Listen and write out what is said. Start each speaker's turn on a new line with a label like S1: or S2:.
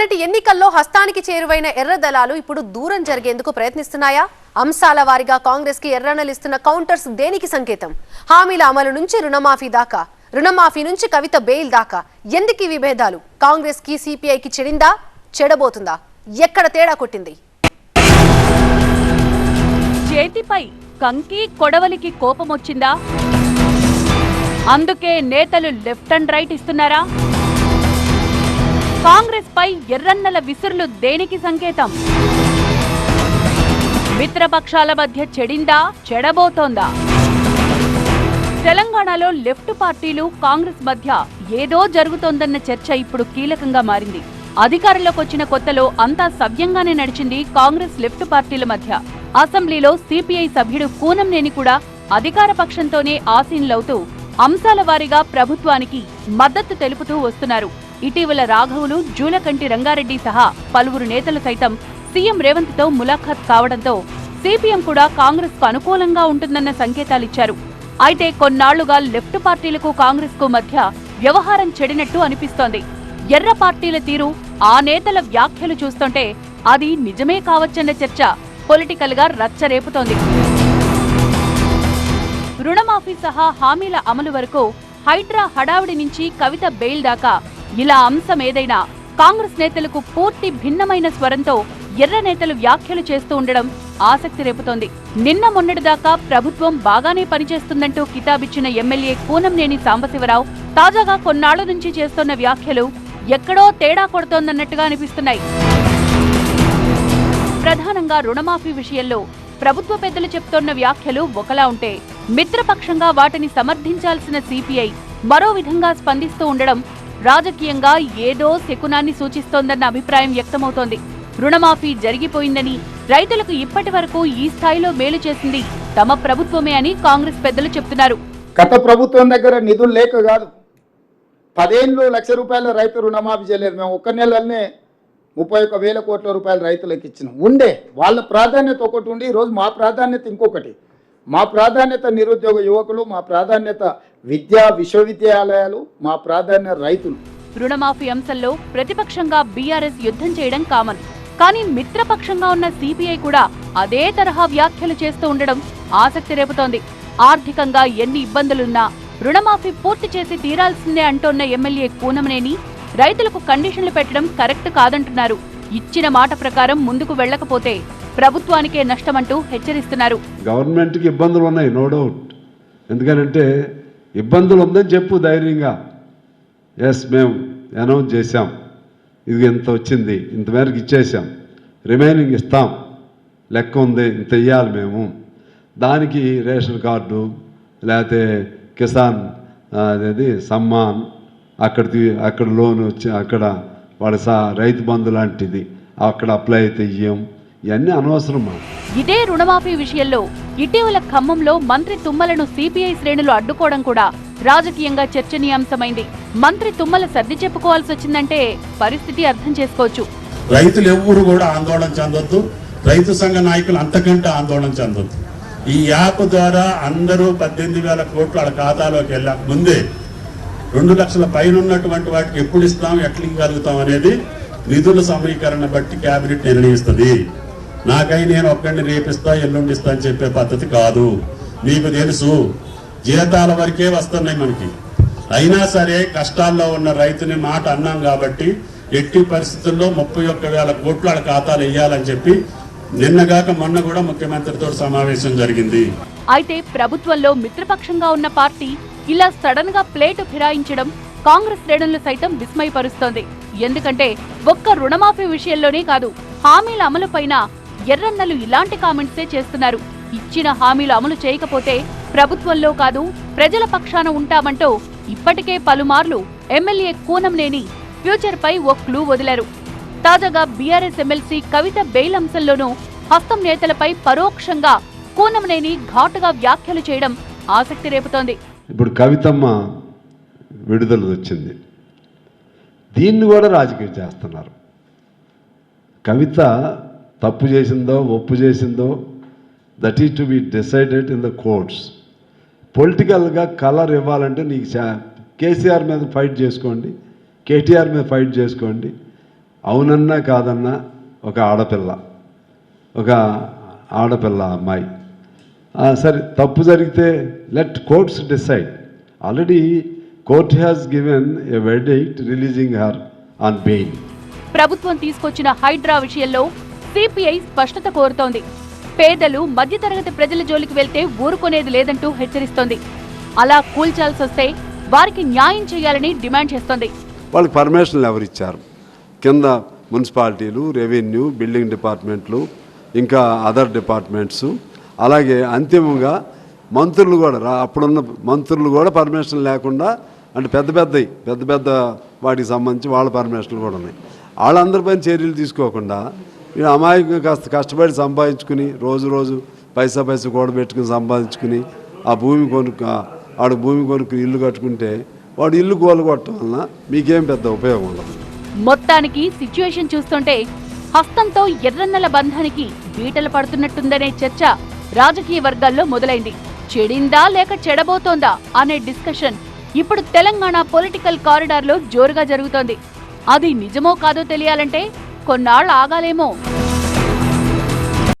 S1: మొన్నటి ఎన్నికల్లో హస్తానికి చేరువైన ఎర్ర దళాలు ఇప్పుడు దూరం జరిగేందుకు ప్రయత్నిస్తున్నాయా? అంశాల వారీగా కాంగ్రెస్కి ఎర్రనలిస్తున్న కౌంటర్స్ దేనికి సంకేతం? హామీల అమలు నుంచి రుణమాఫీ దాకా? రుణమాఫీ నుంచి కవిత బెయిల్ దాకా? ఎందుకు విభేదాలు కాంగ్రెస్కి సిపిఐకి చెడిందా? చెడబోతుందా? ఎక్కడ తేడా కొట్టింది?
S2: చేతిపై కంకి కొడవలికి కోపమొచ్చిందా? అందుకే నేతలు లెఫ్ట్ అండ్ రైట్ ఇస్తున్నారా? కాంగ్రెస్ పై ఎర్రన్నల విసురులు దేనికి సంకేతం? మిత్రపక్షాల మధ్య చెడిందా చెడబోతోందా? తెలంగాణలో లెఫ్ట్ పార్టీలు కాంగ్రెస్ మధ్య ఏదో జరుగుతోందన్న చర్చ ఇప్పుడు కీలకంగా మారింది. అధికారంలోకి వచ్చిన కొత్తలో అంతా సవ్యంగానే నడిచింది కాంగ్రెస్ లెఫ్ట్ పార్టీల మధ్య. అసెంబ్లీలో సిపిఐ సభ్యుడు కూనంనేని కూడా అధికార పక్షంతోనే ఆసీనులవుతూ అంశాల వారీగా ప్రభుత్వానికి మద్దతు తెలుపుతూ వస్తున్నారు. ఇటీవల రాఘవులు జూలకంటి రంగారెడ్డి సహా పలువురు నేతలు సైతం సీఎం రేవంత్తో ములాఖాత్ కావడంతో సిపిఎం కూడా కాంగ్రెస్కు అనుకూలంగా ఉంటుందన్న సంకేతాలిచ్చారు. అయితే కొన్నాళ్ళుగా లెఫ్ట్ పార్టీలకు కాంగ్రెస్కు మధ్య వ్యవహారం చెడినట్టు అనిపిస్తోంది. ఎర్ర పార్టీల తీరు ఆ నేతల వ్యాఖ్యలు చూస్తుంటే అది నిజమే కావచ్చన్న చర్చ పొలిటికల్గా రచ్చరేపుతోంది. రుణమాఫీ సహా హామీల అమలు వరకు హైడ్రా హడావిడి నుంచి కవిత బెయిల్ దాకా ఇలా అంశం ఏదైనా కాంగ్రెస్ నేతలకు పూర్తి భిన్నమైన స్వరంతో ఎర్ర నేతలు వ్యాఖ్యలు చేస్తూ ఉండడం ఆసక్తి రేపుతోంది. నిన్న మొన్నటిదాకా ప్రభుత్వం బాగానే పనిచేస్తుందంటూ కితాబిచ్చిన ఎమ్మెల్యే కూనంనేని సాంబశివరావు తాజాగా కొన్నాళ్ళ నుంచి చేస్తున్న వ్యాఖ్యలు ఎక్కడో తేడా కొడుతోందన్నట్టుగా అనిపిస్తున్నాయి. ప్రధానంగా రుణమాఫీ విషయంలో ప్రభుత్వ పెద్దలు చెప్తోన్న వ్యాఖ్యలు ఒకలా ఉంటే మిత్రపక్షంగా వాటిని సమర్థించాల్సిన సిపిఐ మరో విధంగా స్పందిస్తూ ఉండడం రాజకీయంగా ఏదో శకునాన్ని సూచిస్తోందన్న అభిప్రాయం వ్యక్తమవుతోంది. రుణమాఫీ జరిగిపోయిందని రైతులకు ఇప్పటి వరకు ఈ స్థాయిలో మేలు చేసింది తమ ప్రభుత్వమే అని కాంగ్రెస్ పెద్దలు చెప్తున్నారు.
S3: గత ప్రభుత్వం దగ్గర నిధులు లేక కాదు పదేళ్ళు లక్ష రూపాయల రైతు రుణమాఫీ చేయలేదు. మేము ఒక్క నెలలోనే ముప్పై ఒక్క వేల కోట్ల రూపాయలు రైతులకు ఇచ్చినాం. ఉండే వాళ్ళ ప్రాధాన్యత ఒకటి ఉండి ఈరోజు మా ప్రాధాన్యత ఇంకొకటి. మా ప్రాధాన్యత నిరుద్యోగ యువకులు మా ప్రాధాన్యత విద్యా విశ్వవిద్యాలయాలు మా ప్రాధాన్యత రైతులు.
S2: రుణమాఫీ అంశంలో ప్రతిపక్షంగా బీఆర్ఎస్ యుద్ధం చేయడం కామన్. కానీ మిత్రపక్షంగా ఉన్న సిపిఐ కూడా అదే తరహా వ్యాఖ్యలు చేస్తూ ఉండడం ఆసక్తి రేపుతోంది. ఆర్థికంగా ఎన్ని ఇబ్బందులున్నా రుణమాఫీ పూర్తి చేసి తీరాల్సిందే అంటోన్న ఎమ్మెల్యే కూనమనేని రైతులకు కండిషన్లు పెట్టడం కరెక్ట్ కాదంటున్నారు. ఇచ్చిన మాట ప్రకారం ముందుకు వెళ్ళకపోతే ప్రభుత్వానికే నష్టమంటూ హెచ్చరిస్తున్నారు.
S4: గవర్నమెంట్కి ఇబ్బందులు ఉన్నాయి నో డౌట్. ఎందుకనంటే ఇబ్బందులు ఉందని చెప్పు ధైర్యంగా. ఎస్ మేము అనౌన్స్ చేశాం. ఇది ఇంత వచ్చింది ఇంత మేరకు ఇచ్చేసాం రిమైనింగ్ ఇస్తాం. లెక్క ఉంది ఇంత ఇవ్వాలి మేము. దానికి రేషన్ కార్డు లేకపోతే కిసాన్ అనేది సమ్మాన్ అక్కడ తీ- అక్కడ లోన్ వచ్చి అక్కడ వాడి సా రైతు బంధు లాంటిది అక్కడ అప్లై అయితే ఇయ్యం. ఇవన్నీ అనవసరం మాకు
S2: ఇదే రుణమాఫీ విషయంలో ఇటీవల ఖమ్మంలో మంత్రి తుమ్మలను సిపిఐ శ్రేణులు అడ్డుకోవడం కూడా రాజకీయంగా చర్చనీయాంశమైంది. మంత్రి తుమ్మల సర్ది చెప్పుకోవాల్సి వచ్చిందంటే పరిస్థితి అర్థం చేసుకోవచ్చు.
S5: రైతులు ఎవ్వరు కూడా ఆందోళన చెందొద్దు. రైతు సంఘ నాయకులు అంతకంటే ఆందోళన చెందొద్దు. ఈ యాప్ ద్వారా అందరూ పద్దెనిమిది వేల కోట్లు వాళ్ళ ఖాతాలోకి వెళ్ళక ముందే రెండు లక్షల పైన ఉన్నటువంటి వాటికి ఎప్పుడు ఇస్తాం ఎట్లా ఇవ్వగలుగుతాం అనేది నిధుల సమీకరణ బట్టి కేబినెట్ నిర్ణయిస్తుంది. నాకై నేను ఒక్కడిని రేపిస్తా ఎల్లుండిస్తా అని చెప్పే పద్ధతి కాదు. మీకు తెలుసు జీతాల వరకే వస్తున్నాయి మనకి. అయినా సరే కష్టాల్లో ఉన్న రైతుని మాట అన్నాం కాబట్టి ఎట్టి పరిస్థితుల్లో ముప్పై ఒక్క వేల కోట్లు వాళ్ళ ఖాతాలు వేయాలని చెప్పి నిన్నగాక మొన్న కూడా ముఖ్యమంత్రితో సమావేశం జరిగింది.
S2: అయితే ప్రభుత్వంలో మిత్రపక్షంగా ఉన్న పార్టీ ఇలా సడన్గా ప్లేటు ఫిరాయించడం కాంగ్రెస్ శ్రేణులు సైతం విస్మయపరుస్తోంది. ఎందుకంటే ఒక్క రుణమాఫీ విషయంలోనే కాదు హామీల అమలుపైన ఎర్రన్నలు ఇలాంటి కామెంట్సే చేస్తున్నారు. ఇచ్చిన హామీలు అమలు చేయకపోతే ప్రభుత్వంలో కాదు ప్రజల పక్షాన ఉంటామంటూ ఇప్పటికే పలుమార్లు ఎమ్మెల్యే కూనంనేని ఫ్యూచర్ పై ఓ క్లూ వదిలారు. తాజాగా బీఆర్ఎస్ ఎమ్మెల్సీ కవిత బెయిల్ అంశంలోనూ హస్తం నేతలపై పరోక్షంగా కూనంనేని ఘాటుగా వ్యాఖ్యలు చేయడం ఆసక్తి రేపుతోంది.
S4: ఇప్పుడు కవితమ్మ విడుదల వచ్చింది. దీన్ని కూడా రాజకీయం చేస్తున్నారు. కవిత తప్పు చేసిందో ఒప్పు చేసిందో that is to be decided in the courts పొలిటికల్గా కలర్ ఇవ్వాలంటే నీకు కేసీఆర్ మీద ఫైట్ చేసుకోండి కేటీఆర్ మీద ఫైట్ చేసుకోండి. అవునన్నా కాదన్నా ఒక ఆడపిల్ల ఒక ఆడపిల్ల అమ్మాయి. సరే తప్పు జరిగితే let courts decide already court has given a verdict releasing her on bail
S2: ప్రభుత్వం తీసుకొచ్చిన హైడ్రా విషయంలో సిపిఐ స్పష్టత కోరుతోంది. పేదలు మధ్యతరగతి ప్రజల జోలికి వెళ్తే ఊరుకునేది లేదంటూ హెచ్చరిస్తోంది. అలా కూల్చాల్సి వస్తే వారికి న్యాయం చేయాలని డిమాండ్ చేస్తోంది.
S4: వాళ్ళకి పర్మిషన్లు ఎవరు ఇచ్చారు? కింద మున్సిపాలిటీలు రెవెన్యూ బిల్డింగ్ డిపార్ట్మెంట్లు ఇంకా అదర్ డిపార్ట్మెంట్స్. అలాగే అంతిమంగా మంత్రులు కూడా రా అప్పుడున్న మంత్రులు కూడా పర్మిషన్ లేకుండా అంటే పెద్ద పెద్దవి పెద్ద పెద్ద వాటికి సంబంధించి వాళ్ళ పర్మిషన్లు కూడా ఉన్నాయి. వాళ్ళందరిపైన చర్యలు తీసుకోకుండా ఈ అమాయకంగా కాస్త కష్టపడి సంపాదించుకుని రోజు రోజు పైసా పైసా కూడబెట్టుకుని సంపాదించుకుని ఆ భూమి కొనుక్క ఆడు భూమి కొనుక్కుని ఇల్లు కట్టుకుంటే వాడు ఇల్లు కూలగొట్టడం వలన మీకేం పెద్ద ఉపయోగం ఉండదు.
S2: మొత్తానికి సిచ్యువేషన్ చూస్తుంటే హస్తంతో ఎర్రన్నెల బంధానికి బీటలు పడుతున్నట్టుందనే చర్చ రాజకీయ వర్గాల్లో మొదలైంది. చెడిందా లేక చెడబోతోందా అనే డిస్కషన్ ఇప్పుడు తెలంగాణ పొలిటికల్ కారిడార్లో జోరుగా జరుగుతోంది. అది నిజమో కాదో తెలియాలంటే కొన్నాళ్ళు ఆగాలేమో.